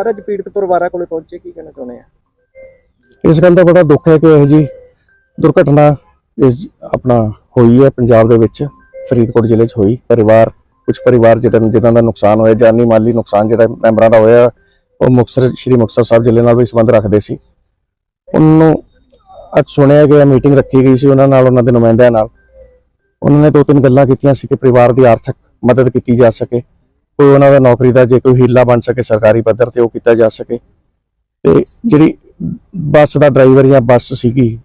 ਸਾਰਾ ਜੀ ਪੀੜਤ ਪਰਿਵਾਰਾਂ ਕੋਲੇ ਪਹੁੰਚੇ, ਕੀ ਕਹਿਣਾ ਚਾਹੁੰਦੇ ਆ? ਇਸ ਗੱਲ ਦਾ ਬੜਾ ਦੁੱਖ ਹੈ ਕਿ ਇਹ ਜੀ ਦੁਰਘਟਨਾ ਇਸ ਆਪਣਾ ਹੋਈ ਹੈ, ਪੰਜਾਬ ਦੇ ਵਿੱਚ, ਫਰੀਦਕੋਟ ਜ਼ਿਲ੍ਹੇ 'ਚ ਹੋਈ। ਪਰਿਵਾਰ, ਕੁਝ ਪਰਿਵਾਰ ਜਿਹੜਾ ਜਿਨ੍ਹਾਂ ਦਾ ਨੁਕਸਾਨ ਹੋਇਆ, ਜਾਨੀ ਮਾਲੀ ਨੁਕਸਾਨ ਜਿਹੜਾ ਮੈਂਬਰਾਂ ਦਾ ਹੋਇਆ, ਉਹ ਮੁਕਤਸਰ, ਸ਼੍ਰੀ ਮੁਕਤਸਰ ਸਾਹਿਬ ਜ਼ਿਲ੍ਹੇ ਨਾਲ ਵੀ ਸੰਬੰਧ ਰੱਖਦੇ ਸੀ। ਉਹਨੂੰ ਅੱਜ ਸੁਣਿਆ ਗਿਆ, ਮੀਟਿੰਗ ਰੱਖੀ ਗਈ ਸੀ ਉਹਨਾਂ ਨਾਲ, ਉਹਨਾਂ ਦੇ ਨੁਮਾਇੰਦਿਆਂ ਨਾਲ। ਉਹਨਾਂ ਨੇ ਦੋ ਤਿੰਨ ਗੱਲਾਂ ਕੀਤੀਆਂ ਸੀ ਕਿ ਪਰਿਵਾਰ ਦੀ ਆਰਥਿਕ ਮਦਦ ਕੀਤੀ ਜਾ ਸਕੇ। ਕੋਈ ਉਹਨਾਂ ਦਾ ਨੌਕਰੀ ਦਾ ਜੇ ਕੋਈ ਹੀਲਾ ਬਣ ਸਕੇ ਸਰਕਾਰੀ ਪੱਧਰ ਤੇ ਉਹ ਕੀਤਾ ਜਾ ਸਕੇ। ਤੇ ਜਿਹੜੀ ਬੱਸ ਦਾ ਡਰਾਈਵਰ ਜਾਂ ਬੱਸ ਸੀਗੀ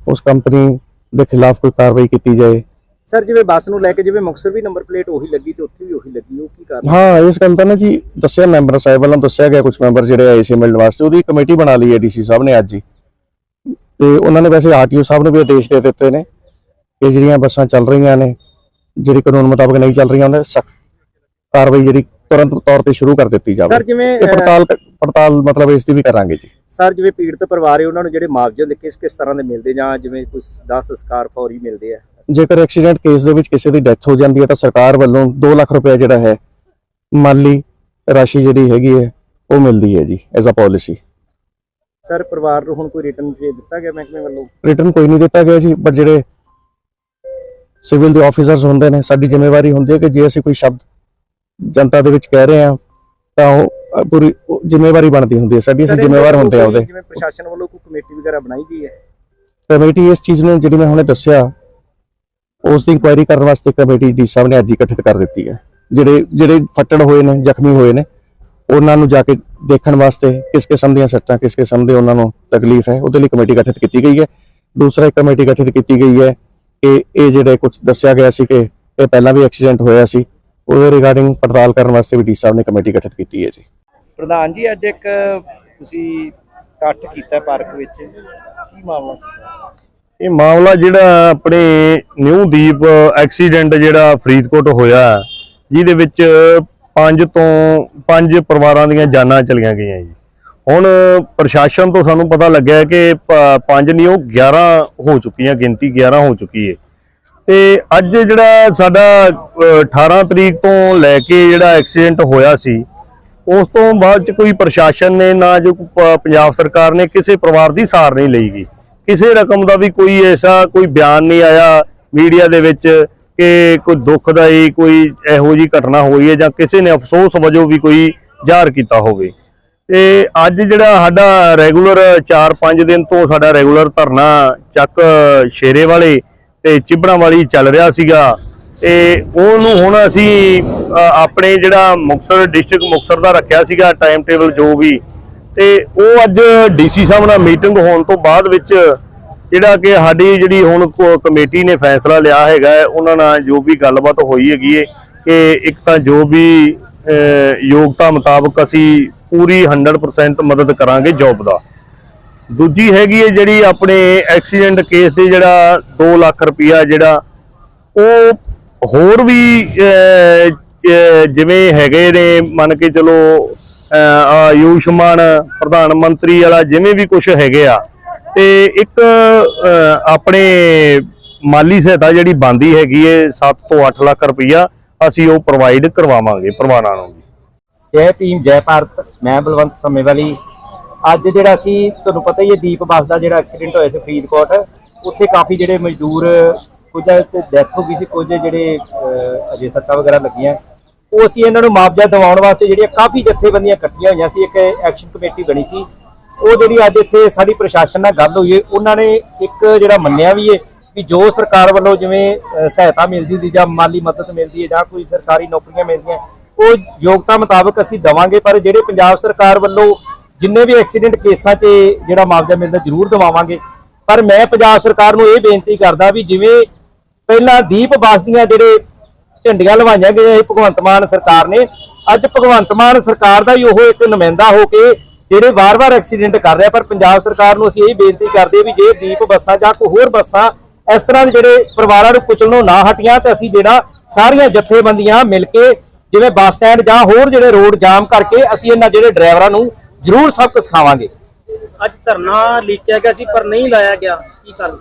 ਉਸ ਕੰਪਨੀ ਦੇ ਖਿਲਾਫ ਕੋਈ ਕਾਰਵਾਈ ਕੀਤੀ ਜਾਏ। ਸਰ ਜਿਵੇਂ ਬੱਸ ਨੂੰ ਲੈ ਕੇ ਜਿਵੇਂ ਮੁਕਤਸਰ ਵੀ ਨੰਬਰ ਪਲੇਟ ਉਹੀ ਲੱਗੀ ਤੇ ਉੱਥੇ ਵੀ ਉਹੀ ਲੱਗੀ ਉਹ ਕੀ ਕਾਰਨ? ਹਾਂ ਇਸ ਗੱਲ ਦਾ ਨਾ ਜੀ ਦੱਸਿਆ ਮੈਂਬਰ ਸਾਹਿਬ ਵੱਲੋਂ ਦੱਸਿਆ ਗਿਆ ਕੁਝ ਮੈਂਬਰ ਜਿਹੜੇ ਆਏ ਸੀ ਮਿਲਣ ਵਾਸਤੇ ਉਹਦੀ ਕਮੇਟੀ ਬਣਾ ਲਈ ਹੈ ਡੀਸੀ ਸਾਹਿਬ ਨੇ ਅੱਜ ਹੀ। ਤੇ ਉਹਨਾਂ ਨੇ ਵੈਸੇ ਆਰਟੀਓ ਸਾਹਿਬ ਨੂੰ ਵੀ ਆਦੇਸ਼ ਦੇ ਦਿੱਤੇ ਨੇ ਕਿ ਜਿਹੜੀਆਂ ਬੱਸਾਂ ਚੱਲ ਰਹੀਆਂ ਨੇ ਜਿਹੜੀ ਕਾਨੂੰਨ ਮੁਤਾਬਕ ਨਹੀਂ ਚੱਲ ਰਹੀਆਂ ਉਹਨਾਂ ਦੇ ਸਖਤ ਕਾਰਵਾਈ ਜਿਹੜੀ ਤੁਰੰਤ ਤੌਰ ਤੇ ਸ਼ੁਰੂ ਕਰ ਦਿੱਤੀ ਜਾਵੇ। ਸਰ ਜਿਵੇਂ ਤੇ ਪੜਤਾਲ ਪੜਤਾਲ ਮਤਲਬ ਇਸ ਦੀ ਵੀ ਕਰਾਂਗੇ ਜੀ। ਸਰ ਜਿਵੇਂ ਪੀੜਤ ਪਰਿਵਾਰ ਹੈ ਉਹਨਾਂ ਨੂੰ ਜਿਹੜੇ ਮੁਆਵਜ਼ੇ ਹੁੰਦੇ ਕਿਸ ਕਿਸ ਤਰ੍ਹਾਂ ਦੇ ਮਿਲਦੇ ਜਾਂ ਜਿਵੇਂ ਕੁਝ 10 ਸੰਸਕਾਰ ਫੌਰੀ ਮਿਲਦੇ ਆ? ਜੇਕਰ ਐਕਸੀਡੈਂਟ ਕੇਸ ਦੇ ਵਿੱਚ ਕਿਸੇ ਦੀ ਡੈਥ ਹੋ ਜਾਂਦੀ ਹੈ ਤਾਂ ਸਰਕਾਰ ਵੱਲੋਂ 2 ਲੱਖ ਰੁਪਏ ਜਿਹੜਾ ਹੈ ਮਾਲੀ ਰਾਸ਼ੀ ਜਿਹੜੀ ਹੈਗੀ ਹੈ ਉਹ ਮਿਲਦੀ ਹੈ ਜੀ ਐਜ਼ ਅ ਪਾਲਿਸੀ ਸਰ ਪਰਿਵਾਰ ਨੂੰ ਹੁਣ ਕੋਈ ਰਿਟਰਨ ਦੇ ਦਿੱਤਾ ਗਿਆ ਮਹਿਕਮੇ ਵੱਲੋਂ? ਰਿਟਰਨ ਕੋਈ ਨਹੀਂ ਦਿੱਤਾ ਗਿਆ ਜੀ ਬਟ ਜਿਹੜੇ ਸਿਵਲ ਦੇ ਆਫੀਸਰਸ ਹੁੰਦੇ ਨੇ ਸਾਡੀ ਜ਼ਿੰਮੇਵਾਰੀ ਹੁੰਦੀ ਹੈ ਕਿ ਜੇ ਅਸੀਂ ਕੋਈ ਸ਼ਬਦ ਜਨਤਾ ਦੇ ਵਿੱਚ ਕਹਿ ਰਹੇ ਹਾਂ ਤਾਂ ਉਹ ਪੂਰੀ ਜ਼ਿੰਮੇਵਾਰੀ ਬਣਦੀ ਹੁੰਦੀ ਹੈ ਸਾਡੀ ਅਸੀਂ ਜ਼ਿੰਮੇਵਾਰ ਹੁੰਦੇ ਆ ਉਹਦੇ। ਜਿਵੇਂ ਪ੍ਰਸ਼ਾਸਨ ਵੱਲੋਂ ਕੋਈ ਕਮੇਟੀ ਵਗੈਰਾ ਬਣਾਈ ਗਈ ਹੈ? ਕਮੇਟੀ ਇਸ ਚੀਜ਼ ਨੂੰ ਜਿਹੜੀ ਮੈਂ ਹੁਣੇ ਦੱਸਿਆ ਉਸ ਦੀ ਇਨਕੁਆਇਰੀ ਕਰਨ ਵਾਸਤੇ ਕਮੇਟੀ ਡੀ ਸਾਹਿਬ ਨੇ ਅੱਜ ਹੀ ਗਠਿਤ ਕਰ ਦਿੱਤੀ ਹੈ। ਜਿਹੜੇ ਜਿਹੜੇ ਫੱਟੜ ਹੋਏ ਨੇ ਜ਼ਖਮੀ ਹੋਏ ਨੇ ਉਹਨਾਂ ਨੂੰ ਜਾ ਕੇ ਦੇਖਣ ਵਾਸਤੇ ਕਿਸ ਕਿਸਮ ਦੀਆਂ ਸੱਟਾਂ ਕਿਸ ਕਿਸਮ ਦੇ ਉਹਨਾਂ ਨੂੰ ਤਕਲੀਫ ਹੈ ਉਹਦੇ ਲਈ ਕਮੇਟੀ ਗਠਿਤ ਕੀਤੀ ਗਈ ਹੈ। ਦੂਸਰਾ ਇੱਕ ਕਮੇਟੀ ਗਠਿਤ ਕੀਤੀ ਗਈ ਹੈ ਕਿ ਇਹ ਜਿਹੜੇ ਕੁਝ ਦੱਸਿਆ ਗਿਆ ਸੀ ਕਿ ਇਹ ਪਹਿਲਾਂ ਵੀ ਐਕਸੀਡੈਂਟ ਹੋਇਆ ਸੀ ਉਹਦੇ ਰਿਗਾਰਡਿੰਗ ਪੜਤਾਲ ਕਰਨ ਵਾਸਤੇ ਵੀ ਡੀ ਸਾਹਿਬ ਨੇ ਕਮੇਟੀ ਗਠਿਤ ਕੀਤੀ ਹੈ ਜੀ। ਪ੍ਰਧਾਨ ਜੀ ਅੱਜ ਇੱਕ ਤੁਸੀਂ ਇਕੱਠ ਕੀਤਾ ਪਾਰਕ ਵਿੱਚ ਕੀ ਮਾਮਲਾ ਸੀ? ਇਹ ਮਾਮਲਾ ਜਿਹੜਾ ਆਪਣੇ ਨਿਊ ਦੀਪ ਐਕਸੀਡੈਂਟ ਜਿਹੜਾ ਫਰੀਦਕੋਟ ਹੋਇਆ ਜਿਹਦੇ ਵਿੱਚ ਪੰਜ ਤੋਂ ਪੰਜ ਪਰਿਵਾਰਾਂ ਦੀਆਂ ਜਾਨਾਂ ਚਲੀਆਂ ਗਈਆਂ ਜੀ। ਹੁਣ ਪ੍ਰਸ਼ਾਸਨ ਤੋਂ ਸਾਨੂੰ ਪਤਾ ਲੱਗਿਆ ਕਿ ਪੰਜ ਨਹੀਂ ਉਹ 11 ਹੋ ਚੁੱਕੀਆਂ ਗਿਣਤੀ 11 ਹੋ ਚੁੱਕੀ ਹੈ। ਤੇ ਅੱਜ ਜਿਹੜਾ ਸਾਡਾ ਅ, 18 ਤਰੀਕ ਤੋਂ ਲੈ ਕੇ ਜਿਹੜਾ ਐਕਸੀਡੈਂਟ ਹੋਇਆ ਸੀ ਉਸ ਤੋਂ ਬਾਅਦ ਚ ਕੋਈ ਪ੍ਰਸ਼ਾਸਨ ਨੇ ਨਾ ਜੋ ਪੰਜਾਬ ਸਰਕਾਰ ਨੇ ਕਿਸੇ ਪਰਿਵਾਰ ਦੀ ਸਾਰ ਨਹੀਂ ਲਈ ਗਈ ਕਿਸੇ ਰਕਮ ਦਾ ਵੀ ਕੋਈ ਐਸਾ ਕੋਈ ਬਿਆਨ ਨਹੀਂ ਆਇਆ ਮੀਡੀਆ ਦੇ ਵਿੱਚ ਕਿ ਕੋਈ ਦੁੱਖਦਾਈ ਕੋਈ ਇਹੋ ਜੀ ਘਟਨਾ ਹੋਈ ਹੈ ਜਾਂ ਕਿਸੇ ਨੇ ਅਫਸੋਸ ਵਜੋਂ ਵੀ ਕੋਈ ਜ਼ਾਹਰ ਕੀਤਾ ਹੋਵੇ। ਤੇ ਅੱਜ ਜਿਹੜਾ ਸਾਡਾ ਰੈਗੂਲਰ 4-5 ਦਿਨ ਤੋਂ ਸਾਡਾ ਰੈਗੂਲਰ ਧਰਨਾ ਚੱਕ ਸ਼ੇਰੇ ਵਾਲੇ ਤੇ ਚਿਬੜਾਂ ਵਾਲੀ ਚੱਲ ਰਿਹਾ ਸੀਗਾ। ਤੇ ਉਹਨੂੰ ਹੁਣ ਅਸੀਂ ਆਪਣੇ ਜਿਹੜਾ ਮੁਕਤਸਰ ਡਿਸਟ੍ਰਿਕਟ ਮੁਕਤਸਰ ਦਾ ਰੱਖਿਆ ਸੀਗਾ ਟਾਈਮ ਟੇਬਲ ਜੋ ਵੀ। ਤੇ ਉਹ ਅੱਜ ਡੀਸੀ ਸਾਹਿਬ ਨਾਲ ਮੀਟਿੰਗ ਹੋਣ ਤੋਂ ਬਾਅਦ ਵਿੱਚ ਜਿਹੜਾ ਕਿ ਸਾਡੀ ਜਿਹੜੀ ਹੁਣ ਕਮੇਟੀ ਨੇ ਫੈਸਲਾ ਲਿਆ ਹੈਗਾ ਉਹਨਾਂ ਨਾਲ ਜੋ ਵੀ ਗੱਲਬਾਤ ਹੋਈ ਹੈਗੀ ਹੈ ਕਿ ਇੱਕ ਤਾਂ ਜੋ ਵੀ ਯੋਗਤਾ ਮੁਤਾਬਕ ਅਸੀਂ ਪੂਰੀ 100% ਮਦਦ ਕਰਾਂਗੇ ਜੌਬ ਦਾ। ਦੂਜੀ ਹੈਗੀ ਹੈ ਜਿਹੜੀ ਆਪਣੇ ਐਕਸੀਡੈਂਟ ਕੇਸ ਦੇ ਜਿਹੜਾ 2 ਲੱਖ ਰੁਪਇਆ ਜਿਹੜਾ ਉਹ ਹੋਰ ਵੀ ਜਿਵੇਂ ਹੈਗੇ ਨੇ ਮੰਨ ਕੇ ਚਲੋ ਅਹ, ਆਯੁਸ਼ਮਾਨ ਪ੍ਰਧਾਨ ਮੰਤਰੀ ਵਾਲਾ ਜਿਵੇਂ ਵੀ ਕੁਝ ਹੈਗੇ ਆ ਤੇ ਇੱਕ ਆਪਣੇ ਮਾਲੀ ਸਹਾਇਤਾ ਜਿਹੜੀ ਬੰਦੀ ਹੈਗੀ ਏ 7 ਤੋਂ 8 ਲੱਖ ਰੁਪਇਆ ਅਸੀਂ ਉਹ ਪ੍ਰੋਵਾਈਡ ਕਰਵਾਵਾਂਗੇ ਪਰਿਵਾਰਾਂ ਨੂੰ। ਜੈ ਭੀਮ ਜੈ ਭਾਰਤ ਮੈਂ ਬਲਵੰਤ ਸਮੇਵਾਲੀ। ਅੱਜ ਜਿਹੜਾ ਸੀ, ਤੁਹਾਨੂੰ ਪਤਾ ਹੀ ਹੈ, ਦੀਪ ਬੱਸ ਦਾ ਜਿਹੜਾ ਐਕਸੀਡੈਂਟ ਹੋਇਆ ਸੀ ਫਰੀਦਕੋਟ, ਉੱਥੇ ਕਾਫੀ ਜਿਹੜੇ ਮਜ਼ਦੂਰ, ਕੁਝ ਤੇ ਡੈਥ ਹੋ ਗਈ ਸੀ, ਕੁਝ ਜਿਹੜੇ ਅਜੇ ਸੱਟਾਂ ਵਗੈਰਾ ਲੱਗੀਆਂ। ਉਹ ਅਸੀਂ ਇਹਨਾਂ ਨੂੰ ਮੁਆਵਜ਼ਾ ਦਿਵਾਉਣ ਵਾਸਤੇ ਜਿਹੜੀਆਂ ਕਾਫੀ ਜਥੇਬੰਦੀਆਂ ਇਕੱਠੀਆਂ ਹੋਈਆਂ ਸੀ, ਇੱਕ ਐਕਸ਼ਨ ਕਮੇਟੀ ਬਣੀ ਸੀ। ਉਹ ਜਿਹੜੀ ਅੱਜ ਇੱਥੇ ਸਾਡੀ ਪ੍ਰਸ਼ਾਸਨ ਨਾਲ ਗੱਲ ਹੋਈ ਹੈ, ਉਹਨਾਂ ਨੇ ਇੱਕ ਜਿਹੜਾ ਮੰਨਿਆ ਵੀ ਹੈ ਕਿ ਜੋ ਸਰਕਾਰ ਵੱਲੋਂ ਜਿਵੇਂ ਸਹਾਇਤਾ ਮਿਲਦੀ ਹੁੰਦੀ ਜਾਂ ਮਾਲੀ ਮਦਦ ਮਿਲਦੀ ਹੈ ਜਾਂ ਕੋਈ ਸਰਕਾਰੀ ਨੌਕਰੀਆਂ ਮਿਲਦੀਆਂ, ਉਹ ਯੋਗਤਾ ਮੁਤਾਬਕ ਅਸੀਂ ਦਵਾਂਗੇ, ਪਰ ਜਿਹੜੇ ਪੰਜਾਬ ਸਰਕਾਰ ਵੱਲੋਂ ਜਿੰਨੇ ਵੀ ਐਕਸੀਡੈਂਟ ਕੇਸਾਂ 'ਚ ਜਿਹੜਾ ਮੁਆਵਜ਼ਾ ਮਿਲਦਾ ਜ਼ਰੂਰ ਦਿਵਾਵਾਂਗੇ। ਪਰ ਮੈਂ ਪੰਜਾਬ ਸਰਕਾਰ ਨੂੰ ਇਹ ਬੇਨਤੀ ਕਰਦਾ ਵੀ ਜਿਵੇਂ ਪਹਿਲਾਂ ਦੀਪ ਬਾਸ ਦੀਆਂ ਜਿਹੜੇ ਝੰਡੀਆਂ ਲਵਾਈਆਂ ਗਈਆਂ ਸੀ ਭਗਵੰਤ ਮਾਨ ਸਰਕਾਰ ਨੇ, ਅੱਜ ਭਗਵੰਤ ਮਾਨ ਸਰਕਾਰ ਦਾ ਹੀ ਉਹ ਇੱਕ ਨੁਮਾਇੰਦਾ ਹੋ ਕੇ ਜਿਹੜੇ ਵਾਰ-ਵਾਰ ਐਕਸੀਡੈਂਟ ਕਰ ਰਿਹਾ। ਪਰ ਪੰਜਾਬ ਸਰਕਾਰ ਨੂੰ ਅਸੀਂ ਇਹ ਬੇਨਤੀ ਕਰਦੇ ਵੀ ਜੇ ਦੀਪ ਬੱਸਾਂ ਜਾਂ ਕੋਈ ਹੋਰ ਬੱਸਾਂ ਇਸ ਤਰ੍ਹਾਂ ਦੇ ਜਿਹੜੇ ਪਰਿਵਾਰਾਂ ਨੂੰ ਕੁਚਲਣੋਂ ਨਾ ਹਟੀਆਂ ਤੇ ਅਸੀਂ ਜਿਹੜਾ ਸਾਰੀਆਂ ਜਥੇਬੰਦੀਆਂ ਮਿਲ ਕੇ ਜਿਵੇਂ ਬੱਸ ਸਟੈਂਡ ਜਾਂ ਹੋਰ ਜਿਹੜੇ ਰੋਡ ਜਾਮ ਕਰਕੇ ਅਸੀਂ ਇਹਨਾਂ ਜਿਹੜੇ ਡਰਾਈਵਰਾਂ ਨੂੰ ਜ਼ਰੂਰ ਸਬਕ ਸਿਖਾਵਾਂਗੇ। ਅੱਜ ਧਰਨਾ ਲਿਖਿਆ ਗਿਆ ਸੀ ਪਰ ਨਹੀਂ ਲਾਇਆ ਗਿਆ। ਕੀ ਕਰ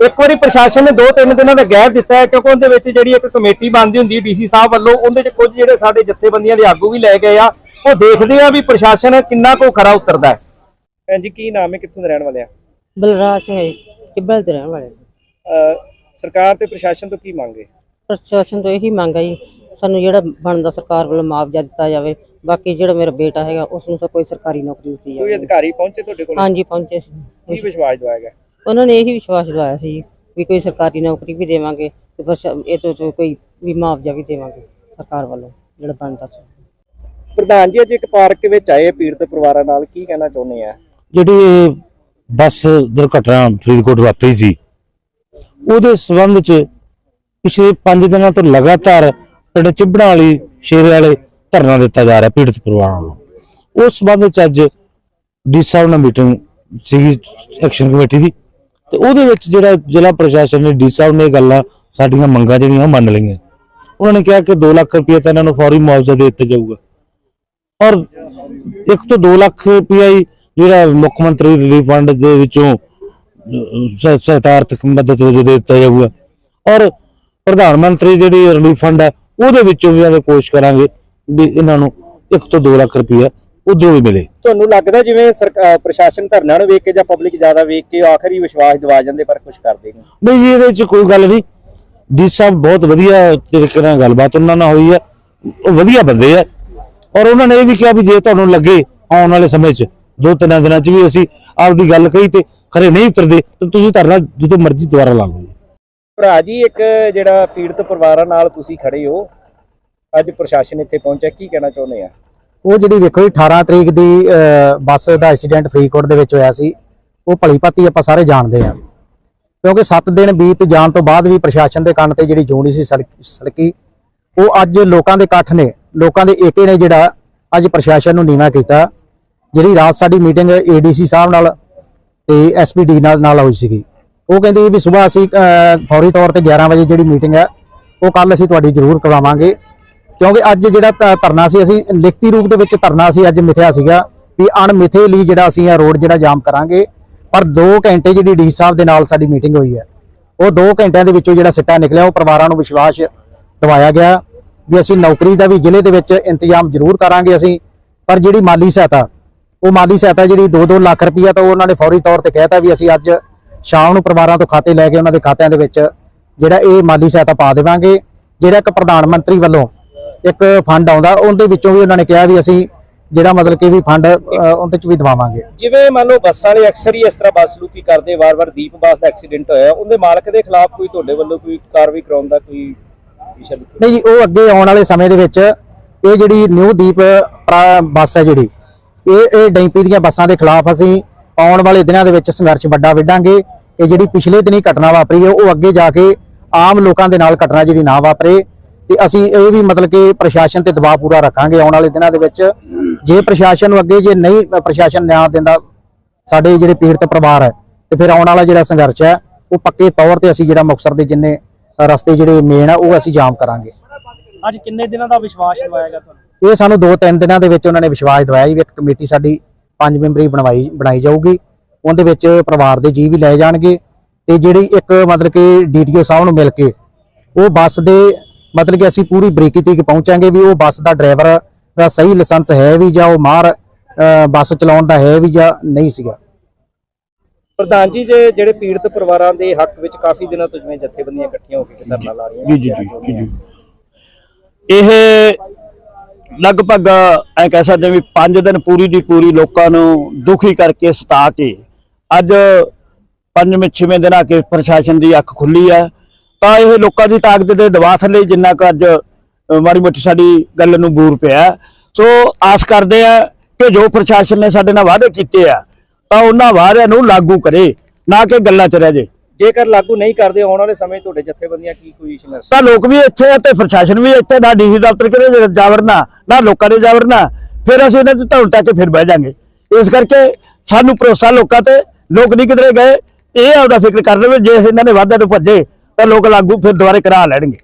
ਇੱਕ ਵਾਰੀ ਪ੍ਰਸ਼ਾਸਨ ਨੇ ਦੋ ਤਿੰਨ ਦਿਨਾਂ ਦਾ ਗੈਪ ਦਿੱਤਾ ਹੈ ਕਿਉਂਕਿ ਉਹਦੇ ਵਿੱਚ ਜਿਹੜੀ ਇੱਕ ਕਮੇਟੀ ਬਣਦੀ ਹੁੰਦੀ ਡੀਸੀ ਸਾਹਿਬ ਵੱਲੋਂ ਉਹਦੇ ਚ ਕੁਝ ਜਿਹੜੇ ਸਾਡੇ ਜਥੇਬੰਦੀਆਂ ਦੇ ਆਗੂ ਵੀ ਲੈ ਗਏ ਆ। ਉਹ ਦੇਖਦੇ ਆ ਵੀ ਪ੍ਰਸ਼ਾਸਨ ਕਿੰਨਾ ਕੁ ਖਰਾ ਉਤਰਦਾ ਹੈ। ਭੈਣ ਜੀ ਕੀ ਨਾਮ ਹੈ? ਕਿੱਥੋਂ ਦੇ ਰਹਿਣ ਵਾਲੇ ਆ? ਬਲਰਾਜ ਸਿੰਘ ਹੈ ਜੀ, ਟਿੱਬਲ ਦੇ ਰਹਿਣ ਵਾਲੇ ਅਹ ਸਰਕਾਰ ਤੇ ਪ੍ਰਸ਼ਾਸਨ ਤੋਂ ਕੀ ਮੰਗੇ ਪ੍ਰਸ਼ਾਸਨ ਤੋਂ ਇਹੀ ਮੰਗ ਹੈ ਜੀ ਸਾਨੂੰ ਜਿਹੜਾ ਬਣਦਾ ਸਰਕਾਰ ਵੱਲੋਂ ਮੁਆਵਜ਼ਾ ਦਿੱਤਾ ਜਾਵੇ ਬਾਕੀ ਜਿਹੜਾ ਮੇਰਾ ਬੇਟਾ ਹੈਗਾ ਉਸ ਨੂੰ ਕੋਈ ਸਰਕਾਰੀ ਨੌਕਰੀ ਦਿੱਤੀ ਕੋਈ ਜਾਵੇ। ਅਧਿਕਾਰੀ ਪਹੁੰਚੇ ਤੁਹਾਡੇ ਕੋਲ? ਹਾਂਜੀ ਪਹੁੰਚੇ ਸੀ। ਕੀ ਵਿਸ਼ਵਾਸ ਦਵਾਇਆ ਗਿਆ? ਉਹਨਾਂ ਨੇ ਇਹੀ ਵਿਸ਼ਵਾਸ ਦਿਵਾਇਆ ਸੀ ਵੀ ਕੋਈ ਸਰਕਾਰੀ ਨੌਕਰੀ ਵੀ ਦੇਵਾਂਗੇ ਤੇ ਬਸ ਇਹ ਤੋਂ ਤੋਂ ਕੋਈ ਵੀ ਮੁਆਵਜ਼ਾ ਵੀ ਦੇਵਾਂਗੇ ਸਰਕਾਰ ਵੱਲੋਂ ਜਿਹੜਾ ਬਣਦਾ ਸੀ। ਪ੍ਰਧਾਨ ਜੀ ਅੱਜ ਇੱਕ ਪਾਰਕ ਵਿੱਚ ਆਏ ਪੀੜਤ ਪਰਿਵਾਰਾਂ ਨਾਲ ਕੀ ਕਹਿਣਾ ਚਾਹੁੰਦੇ ਆ? ਜਿਹੜੀ ਬੱਸ ਦੁਰਘਟਨਾ ਫਰੀਦਕੋਟ ਵਾਪਰੀ ਸੀ ਉਹਦੇ ਸਬੰਧ ਚ ਪਿਛਲੇ 5 ਦਿਨਾਂ ਤੋਂ ਲਗਾਤਾਰ ਪਿੰਡ ਚਿਬੜਾ ਵਾਲੀ ਸ਼ੇਰੇ ਵਾਲੇ ਧਰਨਾ ਦਿੱਤਾ ਜਾ ਰਿਹਾ ਪੀੜਤ ਪਰਿਵਾਰਾਂ ਵੱਲੋਂ ਉਸ ਸਬੰਧ ਚ ਅੱਜ ਡੀ ਸਾਹਿਬ ਨਾਲ ਮੀਟਿੰਗ ਸੀਗੀ ਐਕਸ਼ਨ ਕਮੇਟੀ ਦੀ। ਤੇ ਉਹਦੇ ਵਿੱਚ ਜਿਹੜਾ ਜ਼ਿਲ੍ਹਾ ਪ੍ਰਸ਼ਾਸਨ ਨੇ ਡੀ ਸਾਹਿਬ ਨੇ ਇਹ ਗੱਲਾਂ ਸਾਡੀਆਂ ਮੰਗਾਂ ਜਿਹੜੀਆਂ ਮੰਨ ਲਈਆਂ। ਉਹਨਾਂ ਨੇ ਕਿਹਾ ਕਿ 2 ਲੱਖ ਰੁਪਏ ਤਾਂ ਇਹਨਾਂ ਨੂੰ ਫੌਰੀ ਮੁਆਵਜ਼ਾ ਦੇ ਦਿੱਤਾ ਜਾਊਗਾ। ਔਰ ਇੱਕ ਤੋਂ 2 ਲੱਖ ਰੁਪਇਆ ਹੀ ਜਿਹੜਾ ਮੁੱਖ ਮੰਤਰੀ ਰਿਲੀਫ ਫੰਡ ਦੇ ਵਿੱਚੋਂ ਅਹ, ਸਹਾਇਤਾ ਮਦਦ ਵਜੋਂ ਦੇ ਦਿੱਤਾ ਜਾਊਗਾ। ਔਰ ਪ੍ਰਧਾਨ ਮੰਤਰੀ ਜਿਹੜੀ ਰਿਲੀਫ ਫੰਡ ਹੈ ਉਹਦੇ ਵਿੱਚੋਂ ਵੀ ਅਸੀਂ ਕੋਸ਼ਿਸ਼ ਕਰਾਂਗੇ। ਵੀ ਇਹਨਾਂ ਨੂੰ 1 ਤੋਂ 2 ਲੱਖ ਰੁਪਇਆ ਉਧਰੋਂ ਵੀ ਮਿਲੇ। ਤੁਹਾਨੂੰ ਲੱਗਦਾ ਜਿਵੇਂ ਸਰਕਾਰ ਪ੍ਰਸ਼ਾਸਨ ਧਰਨਾ ਨੂੰ ਵੇਖ ਕੇ ਜਾਂ ਪਬਲਿਕ ਜ਼ਿਆਦਾ ਵੇਖ ਕੇ ਆਖਰੀ ਵਿਸ਼ਵਾਸ ਦਵਾ ਜਾਂਦੇ ਪਰ ਕੁਝ ਕਰਦੇ ਨਹੀਂ? ਨਹੀਂ ਜੀ ਇਹਦੇ ਵਿੱਚ ਕੋਈ ਗੱਲ ਨਹੀਂ। ਡੀ ਸਾਹਿਬ ਬਹੁਤ ਵਧੀਆ ਤਰੀਕੇ ਨਾਲ ਗੱਲਬਾਤ ਉਹਨਾਂ ਨਾਲ ਹੋਈ ਹੈ ਉਹ ਵਧੀਆ ਬੰਦੇ ਆ। ਔਰ ਉਹਨਾਂ ਨੇ ਇਹ ਵੀ ਕਿਹਾ ਵੀ ਜੇ ਤੁਹਾਨੂੰ ਲੱਗੇ ਆਉਣ ਵਾਲੇ ਸਮੇਂ 'ਚ ਦੋ ਤਿੰਨ ਦਿਨਾਂ 'ਚ ਵੀ ਅਸੀਂ ਆਪਦੀ ਗੱਲ ਕਹੀ ਤੇ ਖਰੇ ਨਹੀਂ ਉਤਰਦੇ ਤਾਂ ਤੁਸੀਂ ਧਰਨਾ ਜਦੋਂ ਮਰਜ਼ੀ ਦੁਬਾਰਾ ਲਾ ਲਓ। ਭਰਾ ਜੀ ਇੱਕ ਜਿਹੜਾ ਪੀੜਤ ਪਰਿਵਾਰਾਂ ਨਾਲ ਤੁਸੀਂ ਖੜੇ ਹੋ ਅੱਜ ਪ੍ਰਸ਼ਾਸਨ ਇੱਥੇ ਪਹੁੰਚਿਆ ਕੀ ਕਹਿਣਾ ਚਾਹੁੰਦੇ ਆ? ਉਹ ਜਿਹੜੀ ਵੇਖੋ ਜੀ 18 ਤਰੀਕ ਦੀ ਅਹ, ਬੱਸ ਦਾ ਐਕਸੀਡੈਂਟ ਫਰੀਦਕੋਟ ਦੇ ਵਿੱਚ ਹੋਇਆ ਸੀ ਉਹ ਭਲੀ ਭਾਤੀ ਆਪਾਂ ਸਾਰੇ ਜਾਣਦੇ ਆ। ਕਿਉਂਕਿ 7 ਦਿਨ ਬੀਤ ਜਾਣ ਤੋਂ ਬਾਅਦ ਵੀ ਪ੍ਰਸ਼ਾਸਨ ਦੇ ਕੰਨ ਤੇ ਜਿਹੜੀ ਜੂਣੀ ਸੀ ਸੜਕ- ਸੜਕੀ ਉਹ ਅੱਜ ਲੋਕਾਂ ਦੇ ਇਕੱਠ ਨੇ ਲੋਕਾਂ ਦੇ ਏਕੇ ਨੇ ਜਿਹੜਾ ਅੱਜ ਪ੍ਰਸ਼ਾਸਨ ਨੂੰ ਨੀਵਾ ਕੀਤਾ। ਜਿਹੜੀ ਰਾਤ ਸਾਡੀ ਮੀਟਿੰਗ ਏਡੀਸੀ ਸਾਹਿਬ ਨਾਲ ਤੇ ਐਸਪੀਡੀ ਨਾਲ ਨਾਲ ਹੋਈ ਸੀਗੀ। ਉਹ ਕਹਿੰਦੇ ਵੀ ਸਵੇਰ ਅਸੀਂ ਅਹ, ਫੌਰੀ ਤੌਰ ਤੇ 11 ਵਜੇ ਜਿਹੜੀ ਮੀਟਿੰਗ ਹੈ ਉਹ ਕੱਲ ਅਸੀਂ ਤੁਹਾਡੀ ਜ਼ਰੂਰ ਕਰਵਾਵਾਂਗੇ। ਕਿਉਂਕਿ ਅੱਜ ਜਿਹੜਾ ਧ- ਧਰਨਾ ਸੀ, ਅਸੀਂ ਲਿਖਤੀ ਰੂਪ ਦੇ ਵਿੱਚ ਧਰਨਾ ਸੀ, ਅੱਜ ਮਿਥਿਆ ਸੀਗਾ ਵੀ ਅਣਮਿਥੇ ਲਈ ਜਿਹੜਾ ਅਸੀਂ ਇਹ ਰੋਡ ਜਿਹੜਾ ਜਾਮ ਕਰਾਂਗੇ। ਪਰ 2 ਘੰਟੇ ਜਿਹੜੀ ਡੀ ਸਾਹਿਬ ਦੇ ਨਾਲ ਸਾਡੀ ਮੀਟਿੰਗ ਹੋਈ ਹੈ। ਉਹ 2 ਘੰਟਿਆਂ ਦੇ ਵਿੱਚੋਂ ਜਿਹੜਾ ਸਿੱਟਾ ਨਿਕਲਿਆ, ਉਹ ਪਰਿਵਾਰਾਂ ਨੂੰ ਵਿਸ਼ਵਾਸ ਦਿਵਾਇਆ ਗਿਆ ਵੀ ਅਸੀਂ ਨੌਕਰੀ ਦਾ ਵੀ ਜ਼ਿਲ੍ਹੇ ਦੇ ਵਿੱਚ ਇੰਤਜ਼ਾਮ ਜ਼ਰੂਰ ਕਰਾਂਗੇ ਅਸੀਂ। ਪਰ ਜਿਹੜੀ ਮਾਲੀ ਸਹਾਇਤਾ, ਉਹ ਮਾਲੀ ਸਹਾਇਤਾ ਜਿਹੜੀ 2-2 ਲੱਖ ਰੁਪਈਆ ਤਾਂ ਉਹਨਾਂ ਨੇ ਫੌਰੀ ਤੌਰ ਤੇ ਕਹਿਤਾ ਵੀ ਅਸੀਂ ਅੱਜ ਸ਼ਾਮ ਨੂੰ ਪਰਿਵਾਰਾਂ ਤੋਂ ਖਾਤੇ ਲੈ ਕੇ ਉਹਨਾਂ ਦੇ ਖਾਤਿਆਂ ਦੇ ਵਿੱਚ ਜਿਹੜਾ ਇਹ ਮਾਲੀ ਸਹਾਇਤਾ ਪਾ ਦੇਵਾਂਗੇ। ਜਿਹੜਾ ਇੱਕ ਪ੍ਰਧਾਨ ਮੰਤਰੀ ਵੱਲੋਂ ਇੱਕ ਫੰਡ ਆਉਂਦਾ ਉਹਦੇ ਵਿੱਚੋਂ ਵੀ ਉਹਨਾਂ ਨੇ ਕਿਹਾ ਵੀ ਅਸੀਂ ਜਿਹੜਾ ਮਤਲਬ ਕਿ ਵੀ ਫੰਡ ਉਹਦੇ ਚ ਵੀ ਦਵਾਵਾਂਗੇ। ਜਿਵੇਂ ਮੰਨ ਲਓ ਬੱਸਾਂ ਵਾਲੇ ਅਕਸਰ ਹੀ ਇਸ ਤਰ੍ਹਾਂ ਬੱਸ ਲੁਕੀ ਕਰਦੇ ਵਾਰ-ਵਾਰ ਦੀਪ ਬੱਸ ਦਾ ਐਕਸੀਡੈਂਟ ਹੋਇਆ ਉਹਦੇ ਮਾਲਕ ਦੇ ਖਿਲਾਫ ਕੋਈ ਤੁਹਾਡੇ ਵੱਲੋਂ ਕੋਈ ਕਾਰਵਾਈ ਕਰਾਉਣ ਦਾ ਕੋਈ? ਨਹੀਂ ਜੀ ਉਹ ਅੱਗੇ ਆਉਣ ਵਾਲੇ ਸਮੇਂ ਦੇ ਵਿੱਚ ਇਹ ਜਿਹੜੀ ਨਿਊ ਦੀਪ ਬੱਸ ਹੈ ਜਿਹੜੀ ਇਹ ਇਹ ਡੈਂਪੀ ਦੀਆਂ ਬੱਸਾਂ ਦੇ ਖਿਲਾਫ ਅਸੀਂ ਆਉਣ ਵਾਲੇ ਦਿਨਾਂ ਦੇ ਵਿੱਚ ਸੰਘਰਸ਼ ਵੱਡਾ ਵਿੱਢਾਂਗੇ। ਇਹ ਜਿਹੜੀ ਪਿਛਲੇ ਦਿਨੀ ਘਟਨਾ ਵਾਪਰੀ ਹੈ ਉਹ ਅੱਗੇ ਜਾ ਕੇ ਆਮ ਲੋਕਾਂ ਦੇ ਨਾਲ ਘਟਨਾ ਜਿਹੜੀ ਨਾ ਵਾਪਰੇ। ਤੇ ਅਸੀਂ ਇਹ ਵੀ ਮਤਲਬ ਕਿ ਪ੍ਰਸ਼ਾਸਨ ਤੇ ਦਬਾਅ ਪੂਰਾ ਰੱਖਾਂਗੇ ਆਉਣ ਵਾਲੇ ਦਿਨਾਂ ਦੇ ਵਿੱਚ। ਜੇ ਪ੍ਰਸ਼ਾਸਨ ਨੂੰ ਅੱਗੇ ਜੇ ਨਹੀਂ ਪ੍ਰਸ਼ਾਸਨ ਨਿਆਂ ਦਿੰਦਾ ਸਾਡੇ ਜਿਹੜੇ ਪੀੜਤ ਪਰਿਵਾਰ ਹੈ ਤੇ ਫਿਰ ਆਉਣ ਵਾਲਾ ਜਿਹੜਾ ਸੰਘਰਸ਼ ਹੈ ਉਹ ਪੱਕੇ ਤੌਰ ਤੇ ਅਸੀਂ ਜਿਹੜਾ ਮੁਕਤਸਰ ਦੇ ਜਿੰਨੇ ਰਸਤੇ ਜਿਹੜੇ ਮੇਨ ਆ ਉਹ ਅਸੀਂ ਜਾਮ ਕਰਾਂਗੇ। ਅੱਜ ਕਿੰਨੇ ਦਿਨਾਂ ਦਾ ਵਿਸ਼ਵਾਸ ਦਵਾਇਆ ਗਿਆ ਤੁਹਾਨੂੰ? ਇਹ ਸਾਨੂੰ 2-3 ਦਿਨਾਂ ਦੇ ਵਿੱਚ ਉਹਨਾਂ ਨੇ ਵਿਸ਼ਵਾਸ ਦਿਵਾਇਆ ਵੀ ਇੱਕ ਕਮੇਟੀ ਸਾਡੀ ਪੰਜ ਮੈਂਬਰੀ ਬਣਵਾਈ ਬਣਾਈ ਜਾਊਗੀ। ਉਹਦੇ ਵਿੱਚ ਪਰਿਵਾਰ ਦੇ ਜੀ ਵੀ ਲਏ ਜਾਣਗੇ ਤੇ ਜਿਹੜੀ ਇੱਕ ਮਤਲਬ ਕਿ ਡੀਟੀਓ ਸਾਹਿਬ ਨੂੰ ਮਿਲ ਕੇ ਉਹ ਬੱਸ ਦੇ ਮਤਲਬ ਕਿ ਅਸੀਂ ਪੂਰੀ ਬਰੀਕੀ ਤੱਕ ਪਹੁੰਚਾਂਗੇ ਵੀ ਉਹ ਬੱਸ ਦਾ ਡਰਾਈਵਰ ਦਾ ਸਹੀ ਲਾਇਸੈਂਸ ਹੈ ਵੀ ਜਾਂ ਉਹ ਮਾਰ ਅ, ਬੱਸ ਚਲਾਉਣ ਦਾ ਹੈ ਵੀ ਜਾਂ ਨਹੀਂ ਸੀਗਾ। ਪ੍ਰਧਾਨ ਜੀ ਜੇ ਜਿਹੜੇ ਪੀੜਤ ਪਰਿਵਾਰਾਂ ਦੇ ਹੱਕ ਵਿੱਚ ਕਾਫੀ ਦਿਨਾਂ ਤੋਂ ਜਿਵੇਂ ਜਥੇਬੰਦੀਆਂ ਇਕੱਠੀਆਂ ਹੋ ਕੇ ਧਰਨਾ ਲਾ ਰਹੀਆਂ ਜੀ ਜੀ ਜੀ ਜੀ ਇਹ ਲਗਭਗ ਐ ਕਹਿ ਸਕਦੇ ਵੀ 5 ਦਿਨ ਪੂਰੀ ਦੀ ਪੂਰੀ ਲੋਕਾਂ ਨੂੰ ਦੁਖੀ ਕਰਕੇ ਸਤਾ ਕੇ ਅੱਜ ਪੰਜਵੇਂ ਛੇਵੇਂ ਦਿਨ ਆ ਕੇ ਪ੍ਰਸ਼ਾਸਨ ਦੀ ਅੱਖ ਖੁੱਲੀ ਹੈ। ਤਾਂ ਇਹ ਲੋਕਾਂ ਦੀ ਤਾਕਤ ਦੇ ਦਬਾਅ ਥੱਲੇ ਜਿੰਨਾ ਕੁ ਅੱਜ ਮਾੜੀ ਮੋਟੀ ਸਾਡੀ ਗੱਲ ਨੂੰ ਬੂਰ ਪਿਆ। ਸੋ ਆਸ ਕਰਦੇ ਆ ਕਿ ਜੋ ਪ੍ਰਸ਼ਾਸਨ ਨੇ ਸਾਡੇ ਨਾਲ ਵਾਅਦੇ ਕੀਤੇ ਆ ਤਾਂ ਉਹਨਾਂ ਵਾਅਦਿਆਂ ਨੂੰ ਲਾਗੂ ਕਰੇ ਨਾ ਕਿ ਗੱਲਾਂ 'ਚ ਰਹਿ ਜੇ। ਜੇਕਰ ਲਾਗੂ ਨਹੀਂ ਕਰਦੇ ਆਉਣ ਵਾਲੇ ਸਮੇਂ ਤੁਹਾਡੇ ਜਥੇਬੰਦੀਆਂ ਕੀ ਕੋਈ ਸੰਘਰਸ਼? ਤਾਂ ਲੋਕ ਵੀ ਇੱਥੇ ਆ ਤੇ ਪ੍ਰਸ਼ਾਸਨ ਵੀ ਇੱਥੇ ਨਾ ਡੀਸੀ ਦਫ਼ਤਰ ਕਿਤੇ ਜਾਵੜਨਾ ਨਾ ਲੋਕਾਂ ਦੇ ਜਾਵੜਨਾ ਫਿਰ ਅਸੀਂ ਇਹਨਾਂ ਤੇ ਧੌਣ ਟੱਕ ਕੇ ਫਿਰ ਬਹਿ ਜਾਾਂਗੇ। ਇਸ ਕਰਕੇ ਸਾਨੂੰ ਭਰੋਸਾ ਲੋਕਾਂ ਤੇ ਲੋਕ ਨਹੀਂ ਕਿਧਰੇ ਗਏ ਇਹ ਆਪਦਾ ਫਿਕਰ ਕਰ ਲਵੇ ਜੇ ਇਹਨਾਂ ਨੇ ਵਾਅਦੇ ਨੂੰ ਭੱਜੇ ਤਾਂ ਲੋਕ ਲਾਗੂ ਫਿਰ ਦੁਬਾਰੇ ਕਰਾ ਲੈਣਗੇ।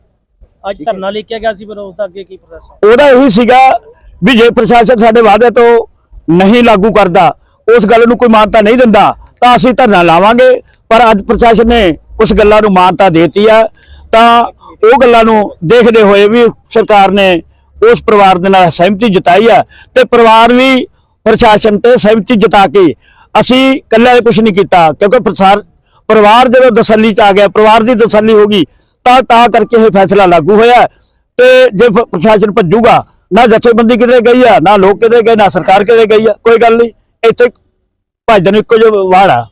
ਅੱਜ ਧਰਨਾ ਲਿਖਿਆ ਗਿਆ ਸੀ ਪਰ ਉਸ ਦਾ ਅੱਗੇ ਕੀ ਪ੍ਰੋਸੈਸ? ਉਹਦਾ ਇਹੀ ਸੀਗਾ ਵੀ ਜੇ ਪ੍ਰਸ਼ਾਸਨ ਸਾਡੇ ਵਾਅਦੇ ਤੋਂ ਨਹੀਂ ਲਾਗੂ ਕਰਦਾ ਉਸ ਗੱਲ ਨੂੰ ਕੋਈ ਮਾਨਤਾ ਨਹੀਂ ਦਿੰਦਾ ਤਾਂ ਅਸੀਂ ਧਰਨਾ ਲਾਵਾਂਗੇ। ਪਰ ਅੱਜ ਪ੍ਰਸ਼ਾਸਨ ਨੇ ਕੁਝ ਗੱਲਾਂ ਨੂੰ ਮਾਨਤਾ ਦੇਤੀ ਆ। ਤਾਂ ਉਹ ਗੱਲਾਂ ਨੂੰ ਦੇਖਦੇ ਹੋਏ ਵੀ ਸਰਕਾਰ ਨੇ ਉਸ ਪਰਿਵਾਰ ਦੇ ਨਾਲ ਸਹਿਮਤੀ ਜਤਾਈ ਹੈ ਤੇ ਪਰਿਵਾਰ ਵੀ ਪ੍ਰਸ਼ਾਸਨ ਤੇ ਸਹਿਮਤੀ ਜਤਾ ਕੇ ਅਸੀਂ ਇਕੱਲੇ ਕੁਝ ਨਹੀਂ ਕੀਤਾ ਕਿਉਂਕਿ ਪਰਿਵਾਰ ਜਦੋਂ ਤਸੱਲੀ ਚ ਆ ਗਿਆ, ਪਰਿਵਾਰ ਦੀ ਤਸੱਲੀ ਹੋ ਗਈ, ਤਾਂ ਤਾਂ ਕਰਕੇ ਇਹ ਫੈਸਲਾ ਲਾਗੂ ਹੋਇਆ ਤੇ ਜੇ ਪ੍ਰਸ਼ਾਸਨ ਭੱਜੂਗਾ, ਨਾ ਜਥੇਬੰਦੀ ਕਿਤੇ ਗਈ ਆ, ਨਾ ਲੋਕ ਕਿਤੇ ਗਏ, ਨਾ ਸਰਕਾਰ ਕਿਤੇ ਗਈ ਆ, ਕੋਈ ਗੱਲ ਨਹੀਂ। ਇੱਥੇ ਭੱਜਣ ਇੱਕੋ ਜਿਹਾ ਵਾੜ ਆ